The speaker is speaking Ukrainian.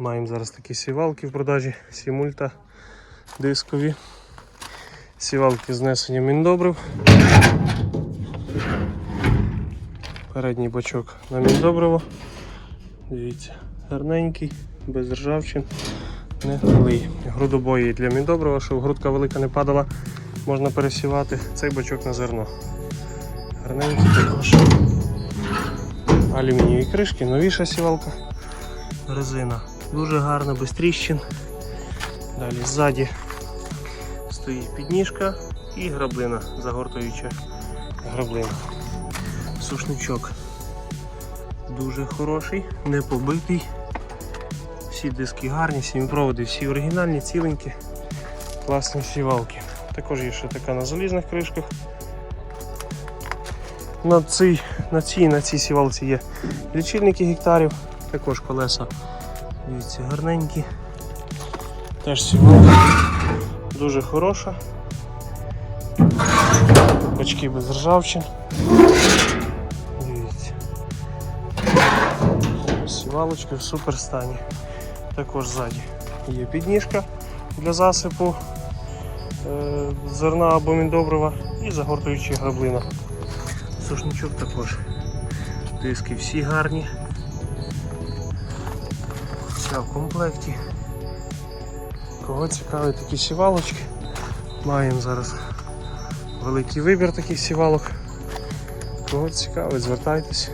Маємо зараз такі сівалки в продажі, сімульта дискові. Сівалки з міндобрив. Передній бачок на міндобриво. Дивіться, гарненький, без ржавчин, не гнилий. Грудобої для міндобрива, щоб грудка велика не падала, можна пересівати цей бачок на зерно. Гарненький також. Алюмінієві кришки, новіша сівалка. Резина дуже гарна, без тріщин. Далі ззаді стоїть підніжка і граблина, загортуюча граблина. Сушничок дуже хороший, не побитий. Всі диски гарні, сімпроводи, всі оригінальні, ціленькі, класні сівалки. Також є ще така на залізних кришках. На цій, на цій, на цій сівалці є лічильники гектарів, також колеса. Дивіться, гарненькі. Теж сівалка дуже хороша. Бачки без ржавчин. Дивіться. Сівалочки в супер стані. Також ззаді є підніжка для засипу е, зерна або міндобрива і загортуюча граблина. Сушничок також. Диски всі гарні. Все в комплекті. Кого цікавить такі сівалочки? Маємо зараз великий вибір таких сівалок. Кого цікавить, звертайтесь.